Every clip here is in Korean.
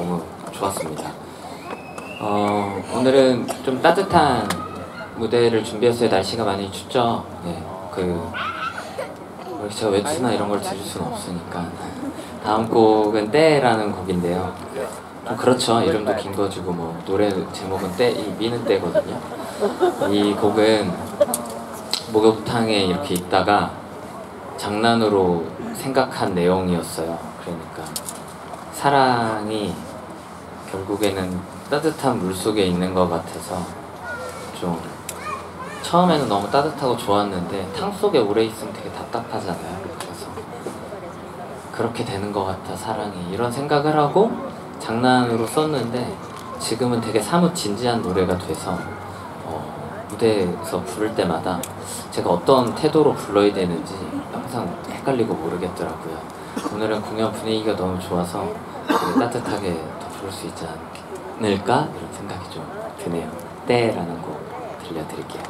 너무 좋았습니다. 어, 오늘은 좀 따뜻한 무대를 준비했어요. 날씨가 많이 춥죠. 네, 그 제가 웹스나 이런 걸 들을 수는 없으니까 다음 곡은 때라는 곡인데요. 좀 그렇죠. 이름도 긴 거지고 뭐 노래 제목은 때, 이 미는 때거든요. 이 곡은 목욕탕에 이렇게 있다가 장난으로 생각한 내용이었어요. 그러니까 사랑이 결국에는 따뜻한 물 속에 있는 것 같아서 좀 처음에는 너무 따뜻하고 좋았는데 탕 속에 오래 있으면 되게 답답하잖아요. 그래서 그렇게 되는 것 같아 사랑이 이런 생각을 하고 장난으로 썼는데 지금은 되게 사뭇 진지한 노래가 돼서 어, 무대에서 부를 때마다 제가 어떤 태도로 불러야 되는지 항상 헷갈리고 모르겠더라고요. 오늘은 공연 분위기가 너무 좋아서 따뜻하게 더 부를 수 있지 않을까 이런 생각이 좀 드네요. 때라는 곡 들려드릴게요.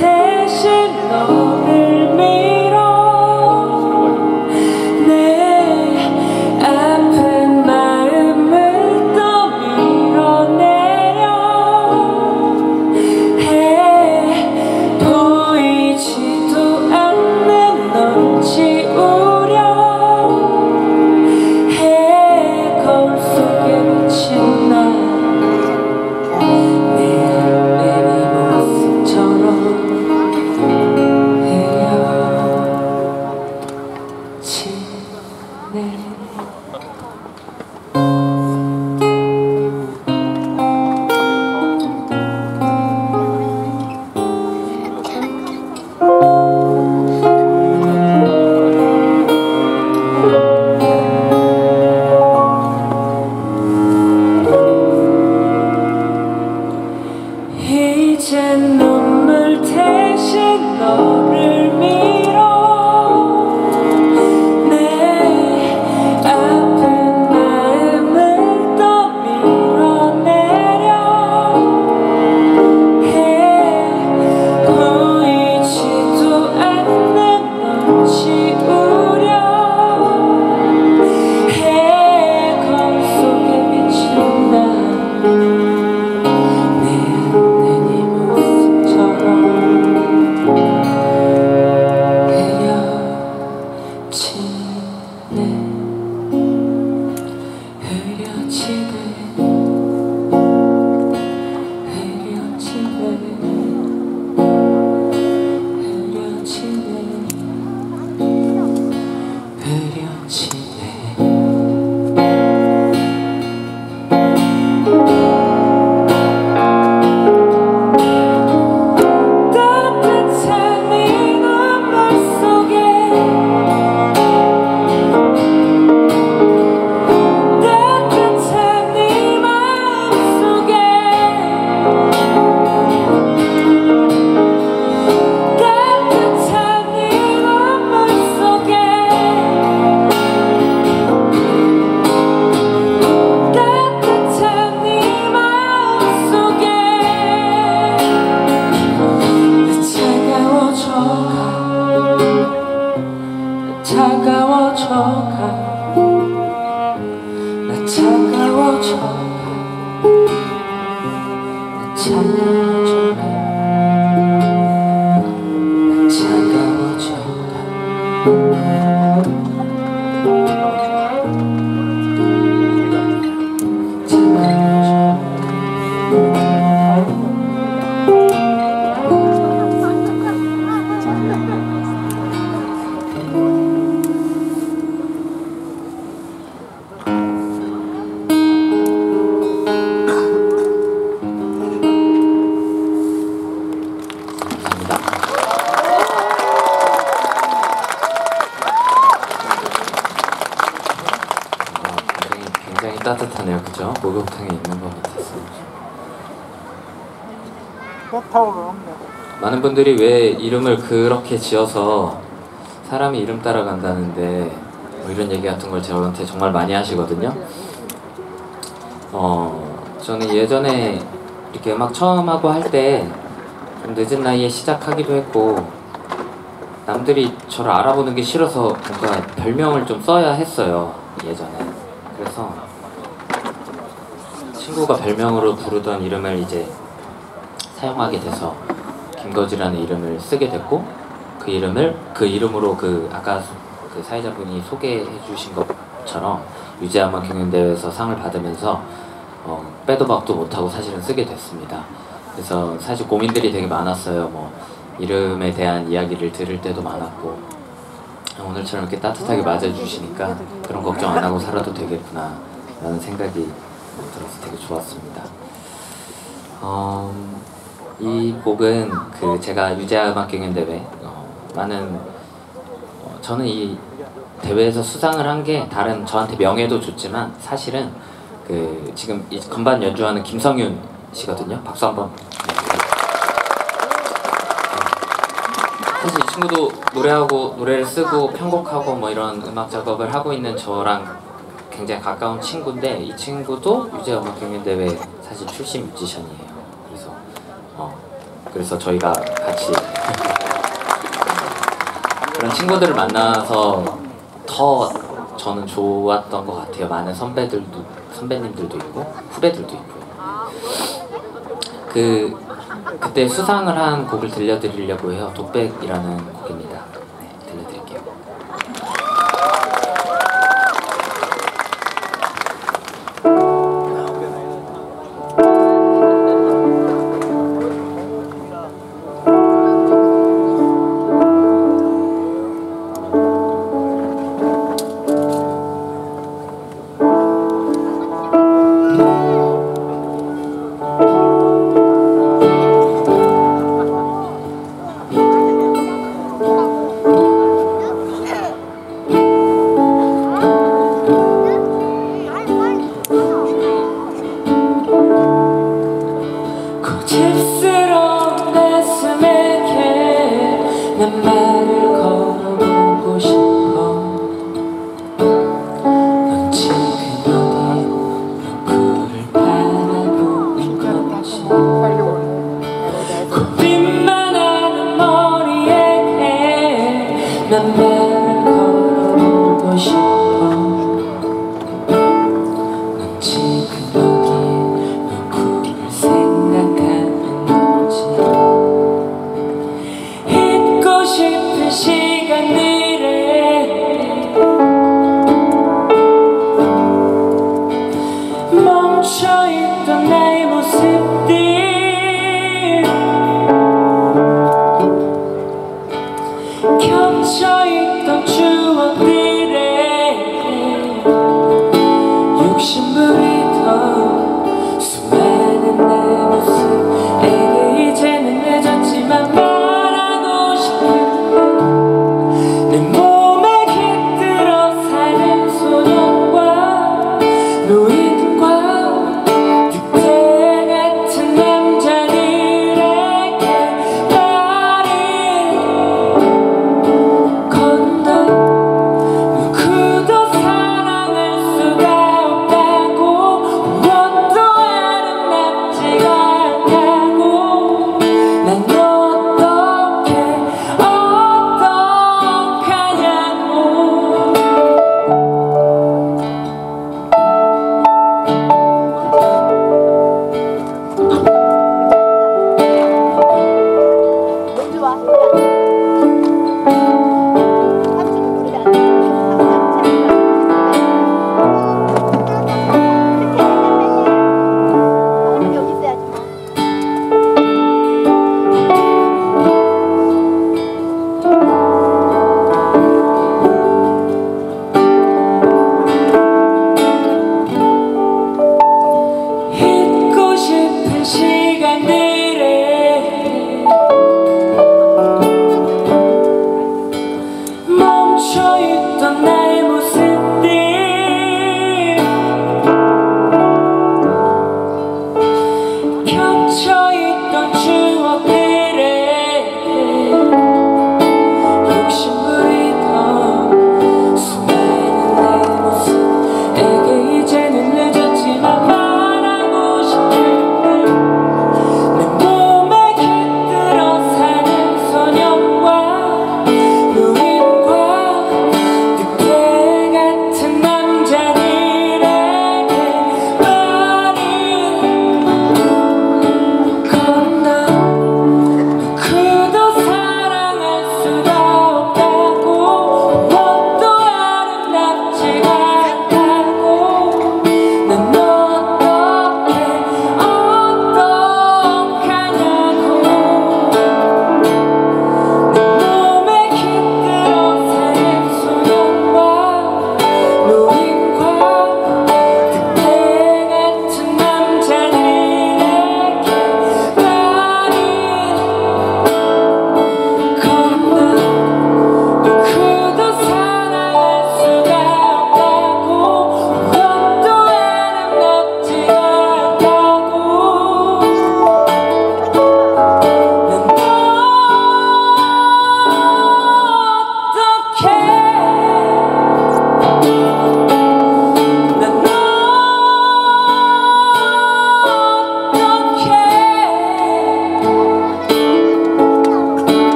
눈물 흐려지네 따뜻하네요, 그죠? 목욕탕에 있는 것 같았어요. 백타올은 없네. 많은 분들이 왜 이름을 그렇게 지어서 사람이 이름 따라간다는데 뭐 이런 얘기 같은 걸 저한테 정말 많이 하시거든요. 어, 저는 예전에 이렇게 음악 처음 하고 할 때 좀 늦은 나이에 시작하기도 했고 남들이 저를 알아보는 게 싫어서 뭔가 별명을 좀 써야 했어요 예전에. 그래서 친구가 별명으로 부르던 이름을 이제 사용하게 돼서 김거지라는 이름을 쓰게 됐고 그 이름을 그 이름으로 그 아까 그 사회자분이 소개해 주신 것처럼 유재하만 경연대회에서 상을 받으면서 어, 빼도 박도 못하고 사실은 쓰게 됐습니다. 그래서 사실 고민들이 되게 많았어요. 뭐 이름에 대한 이야기를 들을 때도 많았고 오늘처럼 이렇게 따뜻하게 맞아주시니까 그런 걱정 안 하고 살아도 되겠구나 라는 생각이 들어서 되게 좋았습니다. 어, 이 곡은 그 제가 유재하 음악 경연 대회 어, 많은 어, 저는 이 대회에서 수상을 한 게 다른 저한테 명예도 좋지만 사실은 그 지금 이 건반 연주하는 김성윤 씨거든요. 박수 한번. 사실 이 친구도 노래하고 노래를 쓰고 편곡하고 뭐 이런 음악 작업을 하고 있는 저랑 굉장히 가까운 친구인데 이 친구도 유재 음악 경연 대회 사실 출신 뮤지션이에요. 그래서 어 그래서 저희가 같이 그런 친구들을 만나서 더 저는 좋았던 것 같아요. 많은 선배들도 선배님들도 있고 후배들도 있고요. 그 그때 수상을 한 곡을 들려드리려고 해요. 독백이라는 곡입니